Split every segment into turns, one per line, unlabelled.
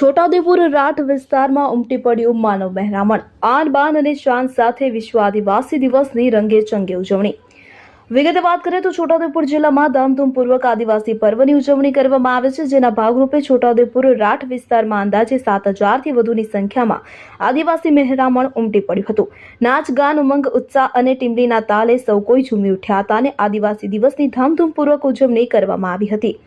છોટાઉદેપુર રાઠ વિસ્તારમાં ઉમટી પડ્યું માનવ મહેરામણ. આન, બાન અને શાન સાથે વિશ્વ આદિવાસી દિવસની રંગે ચંગે ઉજવણી. વિગતે વાત કરીએ તો છોટાઉદેપુર જિલ્લામાં ધામધૂમપૂર્વક આદિવાસી પર્વની ઉજવણી કરવામાં આવે છે, જેના ભાગરૂપે છોટાઉદેપુર રાઠ વિસ્તારમાં અંદાજે સાત હજારથી વધુની સંખ્યામાં આદિવાસી મહેરામણ ઉમટી પડ્યું હતું. નાચ, ગાન, ઉમંગ, ઉત્સાહ અને ટીમડીના તાલે સૌ કોઈ ઝૂમી ઉઠ્યા હતા અને આદિવાસી દિવસની ધામધૂમપૂર્વક ઉજવણી કરવામાં આવી હતી.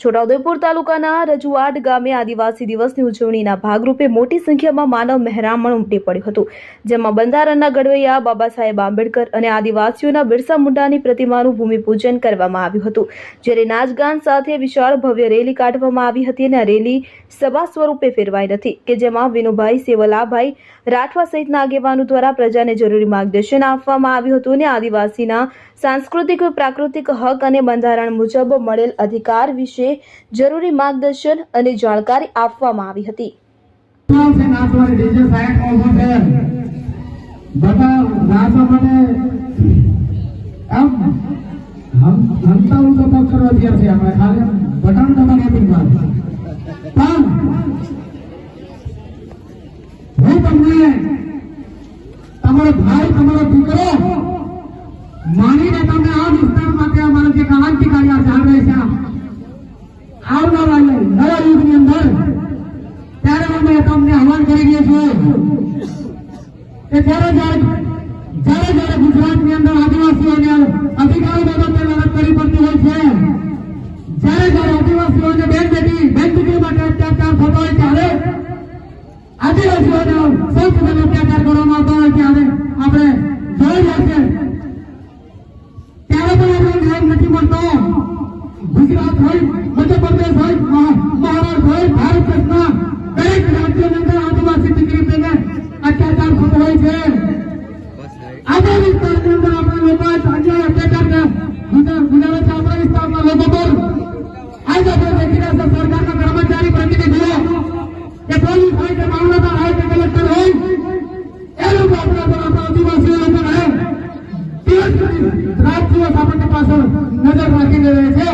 છોટાઉદેપુર તાલુકાના રજુઆડ ગામે આદિવાસી દિવસની ઉજવણીના ભાગરૂપે મોટી સંખ્યામાં માનવ મહેરામણ ઉમટી પડ્યું હતું, જેમાં બંધારણના ઘડવૈયા બાબા સાહેબ આંબેડકર અને આદિવાસીઓના બિરસા મુંડાની પ્રતિમાનું ભૂમિપૂજન કરવામાં આવ્યું હતું. જ્યારે નાચગાન સાથે વિશાળ ભવ્ય રેલી કાઢવામાં આવી હતી અને રેલી સભા સ્વરૂપે ફેરવાઈ નથી, કે જેમાં વિનુભાઈ સેવલાભાઈ રાઠવા સહિતના આગેવાનો દ્વારા પ્રજાને જરૂરી માર્ગદર્શન આપવામાં આવ્યું હતું અને આદિવાસીના સાંસ્કૃતિક, પ્રાકૃતિક હક અને બંધારણ મુજબ મળેલ અધિકાર વિશે જરૂરી માર્ગદર્શન અને જાણકારી આપવામાં આવી હતી.
તમારો ભાઈ તમારો દીકરો માનીને તમે આ વિસ્તાર માટે અમારા જે ક્રાંતિકારી આ ચાલ રહ્યા કે જ્યારે જ્યારે જ્યારે ગુજરાતની અંદર આદિવાસીઓને અધિકારો બાબતે લડત કરવી પડતી હોય છે, જ્યારે જ્યારે આદિવાસીઓને બેન બેટી, બેન દીકરી માટે અત્યાચાર થતો હોય ત્યારે આદિવાસીઓને સૌ પ્રથમ અત્યાચાર કરવામાં આવતો હોય ત્યારે આપણે જોઈ રહ્યા ત્યારે પણ આપણે ન્યાય નથી મળતો. ગુજરાત હોય, મધ્યપ્રદેશ હોય મહા- મહારાષ્ટ્ર હોય ભારત દેશના દરેક રાજ્યોની અંદર આદિવાસી દીકરી થઈને અત્યાચાર હોય છે. આજે વિસ્તારની અંદર આપણા લોકો અન્યાય અત્યાચાર ગુજારે ગુજારે આપણા વિસ્તારના લોકો પર આજે આપણે દેખી રહ્યા છે સરકારના કર્મચારી પ્રતિનિધિઓ કે પોલીસ હોય કે મામલતદાર હોય કે કલેક્ટર હોય એ લોકો આપણા પર આપણા આદિવાસીઓ લોકો રહે દિવસ રાત દિવસ આપણને પાછળ નજર રાખીને રહે છે.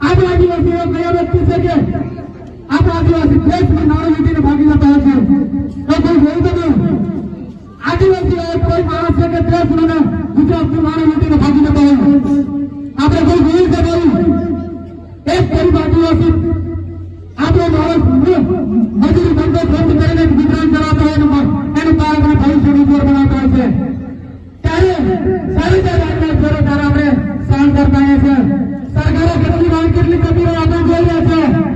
આપણા આદિવાસીઓ કયા વ્યક્તિ છે કે આપણા આદિવાસી દેશની છે છે છે એનું આપણે ભવિષ્યનું જોર બનાવતો હોય છે. ત્યારે સારી રીતે આપણે સહન કરતા હોઈએ સરકારે કેટલી વાર કેટલી કબીરો આપણે જોઈ રહ્યા છે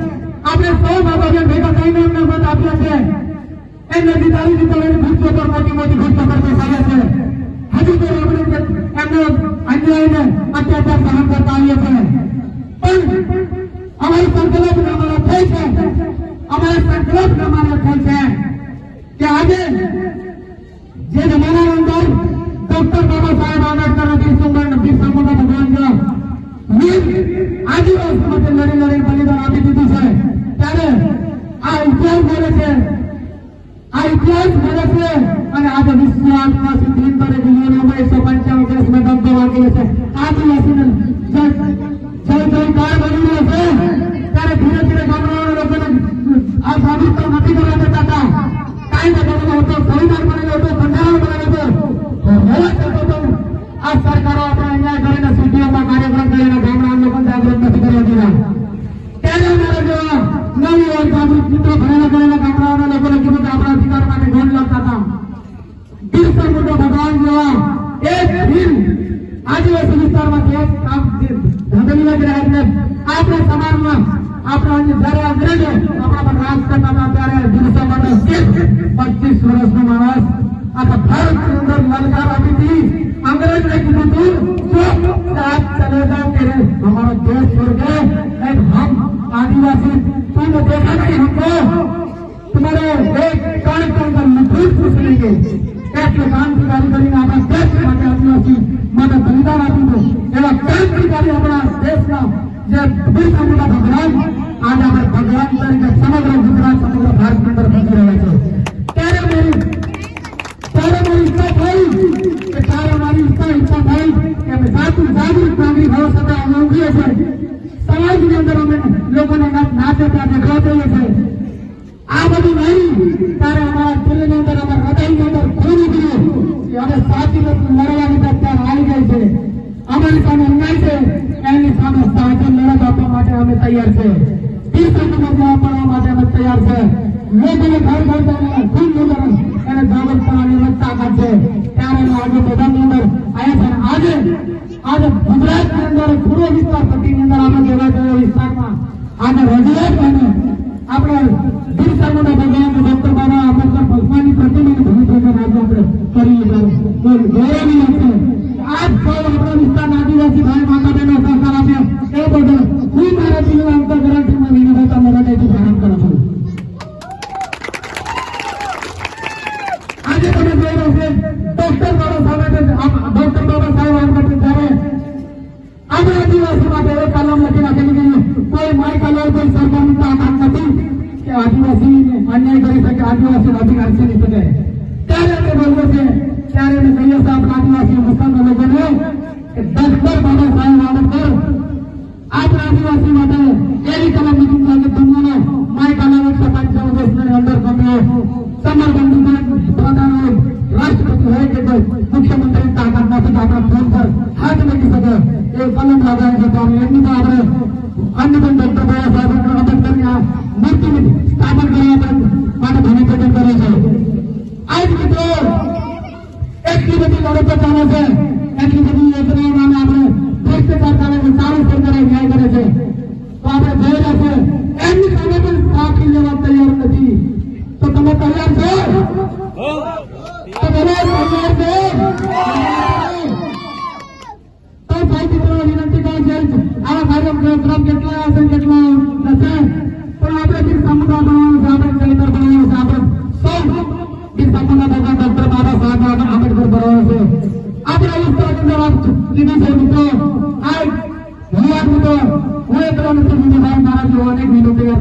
આપણે સૌ બાબતે ભેગા થઈને એમને મત આપ્યા છે. એમને દીતારી દીતારી ભૂસો પર મોટી મોટી ભૂસો પર બેસાડ્યા છે. હજુ તો આપણે એમનો અન્યાયને અત્યાચાર સહન કરતા આવીએ છીએ. પણ અમારી સંકલ્પ પ્રમાણે થઈ છે. અમારા સંકલ્પ પ્રમાણે થઈ છે કે આજે જે જમાના અંદર ડોક્ટર બાબા સાહેબ આંબેડકર બિરસા બિરસા મુંડા ભગવાન આદિવાસી માટે લડી લડી બલિદાન આપી દીધું છે. ત્યારે આ ઇતિહાસ બોલે છે આ ઇતિહાસ બોલે છે અને આજે વિશ્વ આદિવાસી દિન તરીકે યુનિયનમાં એકસો પંચાવન દેશમાં દબદબો વાગી છે આદિવાસીને જય જયકાર બની રહ્યો છે ત્યારે ધીરે ધીરે ગામડાઓના લોકોને આ સાબિત નથી કરવા દેતા હતા કાયદો બનેલો હતો સંવિધાન બનેલો હતો બંધારણ બનેલો હતો તો હોવા છતાં પણ આ સરકારો આપણે અન્યાય કરીને સિટીઓમાં કાર્યક્રમ કરીને ગામડાના લોકોને જાગૃત નથી કરવા દીધા ત્યારે અમારા જેવા નવી હોય જાગૃત મિત્રો ભણેલા ગણેલા ગામડાઓના લોકોને કીધું કે આપણા અધિકાર માટે ગોળ લડતા હતા બિરસા મુંડા ભગવાન જેવા એક વીર આદિવાસી વિસ્તારમાંથી એક કામ ધંધની જ રહ્યા છે આપણે સમાજમાં આપણા જે જ્યારે અંગ્રેજો આપણા પર રાજ કરતા હતા ત્યારે બિરસા મુંડા પચીસ વર્ષનો માણસ આખા ભારતની અંદર લલકાર આપી હતી અંગ્રેજને કીધું હતું જો રાજ ચલેગા તેરે हमारा देश छोड़ के एक हम आदिवासी तुम देखा नहीं हमको तुम्हारे एक कण कण का मजबूत पूछ लेंगे એટલે ક્રાંતિકારી કરીને આપણા દેશ માટે આદિવાસી માટે બલિદાન આપ્યું હતું એવા ક્રાંતિકારી આપણા દેશના જે બિરસા મુંડા ભગવાન, આજે આપણે ભગવાન તરીકે સમગ્ર ગુજરાત, સમગ્ર ભારત અંદર પહોંચી રહ્યા છે. ત્યારે મારી ત્યારે મારી ઈચ્છા થઈ કે ત્યારે મારી ઈચ્છા ઈચ્છા થઈ કે અમે જાતું, જાગૃત નાગરિક હોવા છતાં અમે ઊંઘીએ છીએ. સમાજની અંદર અમે લોકોને નાચે ત્યાં દેખાવા જઈએ છીએ. આ બધું નહીં, ત્યારે અમારા દિલની અંદર, અમારા હૃદયની અંદર ખૂબ ઉભર્યું કે અમે સાચી લડવાની ગઈ છે. અમારી સામે અન્યાય છે. એની સામે સાચી લડત આપવા માટે અમે તૈયાર છે. આજે બધાની અંદર આવ્યા છે. આજે આજે અંદર પૂર્વ કહેવાય છે વિસ્તારમાં. આજે રજૂઆત આપણે બિરસા મુંડા ભગવાન ડોક્ટર બાબા આંબેડકર ભગવાનની પ્રતિમાની ભૂમિકા આજે આપણે કરી તો ગૌરવની વાત છે આજ સૌ આપણા વિસ્તારના આદિવાસી ભાઈ માતા બહેનો સહકાર આપ્યા એ બદલ હું મારા દિલના અંતર ગ્રંથમાં વિનંતી તમને હૃદયથી પ્રણામ કરું છું આજે તમે જોઈ રહ્યો છે ડોક્ટર બાબા સાહેબ ડોક્ટર બાબા સાહેબ આંબેડકર જ્યારે આપણે આદિવાસી માટે એક કલમ લખી નાખેલી કે કોઈ મારી કલમ કોઈ સરકારની તાકાત નથી કે આદિવાસી અન્યાય કરી શકે આદિવાસી અધિકાર છીની શકે ત્યારે આપણે બોલવું છે ત્યારે અમે છીએ આપણા આદિવાસી મુસ્લિમ લોકોને ડોક્ટર બાબા સાહેબ આંબેડકર આપણા આદિવાસી માટે એવી કલમ લીધી છે કે દુનિયાનો મારી કલમ એકસો પંચાવન દેશની અંદર તમે સમરબંધ પ્રધાન રાષ્ટ્રપતિ હોય કે મુખ્યમંત્રી તાકાત નથી આપણા ફોન પર હાથ મૂકી શકે. એ કલમ લગાવી તો અમે તો આપણે અન્ય પણ ડોક્ટર બાબા સાહેબ આંબેડકરની આ મૂર્તિની સ્થાપન કરવા માટે ભૂમિકા કરે છે. આજ મિત્રો, એટલી બધી લડતો ચાલે છે. એટલી બધી યોજનાઓમાં આપણે ભ્રષ્ટાચાર ચાલે સારું સરકારે ન્યાય કરે છે. તો આપણે જોઈ રહ્યા છે એમની સામે પણ સાથી લેવા તૈયાર નથી. તો તમે તૈયાર છો? તો તમે તૈયાર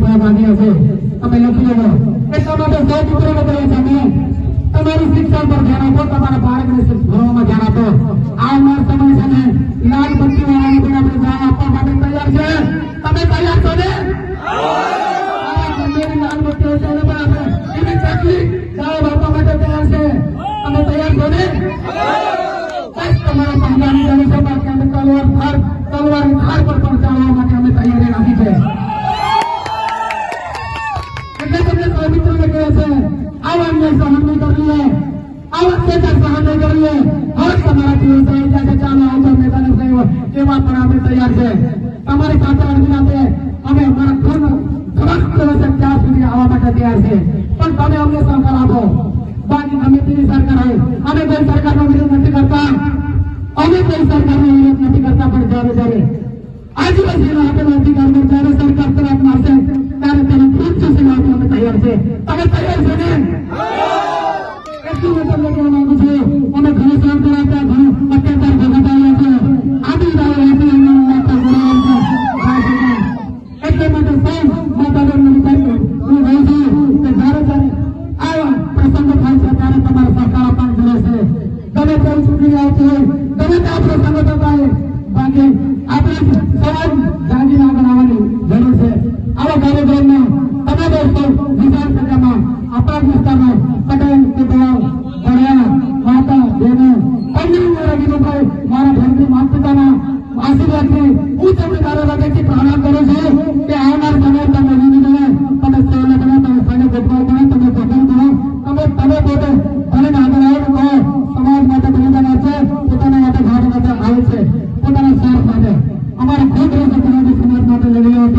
સહભાગી હશે તમે લખી લેજો એટલા માટે સૌ મિત્રો કહે છે તમારી શિક્ષણ પર ધ્યાન આપો, તમારા બાળકને ભણવામાં ધ્યાન આપો. આવનાર સમય સામે લાલ બત્તી વાળાને પણ આપણે ધ્યાન આપવા માટે તૈયાર છે. તમે તૈયાર છો ને? લાલ બત્તી છે એને પણ આપણે એની ચકલી જવાબ આપવા માટે તૈયાર છે? તમે તૈયાર છો ને? તમારા જમીન છે બાકી અમે તલવાર ધાર તલવાર ધાર પર પણ ચાલવા માટે અમે તૈયારી રાખી છે. એટલે તમને સૌ મિત્રોને કહે છે, આવા અન્યાય સહન નહીં કરીએ, આવા અત્યાચાર સહન નહીં કરીએ. હવે તમારાથી એવું થઈ જાય છે, ચાલો આવતો મેદાને થયો એવા પણ અમે તૈયાર છે. તમારી સાથે અરજી આપે અમે અમારા પૂર્ણ સમસ્ત વચન ત્યાં સુધી આવવા માટે તૈયાર છે. પણ તમે અમને સહકાર આપો. બાકી ગમે તેવી સરકાર હોય. અમે કોઈ સરકારનો વિરોધ નથી કરતા. અમે કોઈ સરકારનો વિરોધ નથી કરતા, પણ જ્યારે જ્યારે આદિવાસીના આપેલા અધિકારનો જ્યારે સરકાર તરફ મારશે, ત્યારે ત્યારે તમારે સહકાર આપવાની જરૂર છે તમે કોઈ ચૂંટણી આવતી હોય તમે આપણો સંગઠન થાય બાકી આપણે સમાજ જાગીને આવવાની જરૂર છે આવા કાર્યક્રમમાં તમે દોસ્તો વિધાનસભામાં આપણા વિસ્તારમાં પટેલ કુટુંબ ભણ્યા માતા બહેનો પંદર મારા મારા ઘરની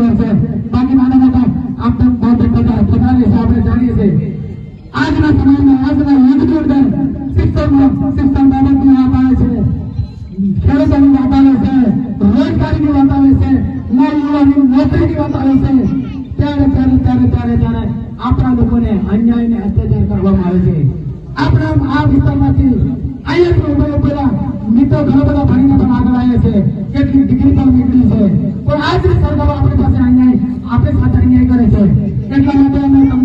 લેવા છે. બાકી નાના મોટા આપણે બહુ બધા છે, આપણે જાણીએ છીએ. આજના સમયમાં, આજના યુગની અંદર શિક્ષણ શિક્ષણ બાબતની વાત આવે છે. ખેડૂતોની વાત આવે છે, રોજગારીની વાત આવે છે નવયુવાની નોકરીની વાત આવે છે. ત્યારે ત્યારે ત્યારે ત્યારે ત્યારે આપણા લોકોને અન્યાય ને અત્યાચાર કરવામાં આવે છે. આપણા આ વિસ્તારમાંથી અહીંયા ઉભેલા ઉભેલા મિત્રો ઘણા બધા ભણીને પણ આગળ આવ્યા છે. કેટલી 对对对，那刚刚那。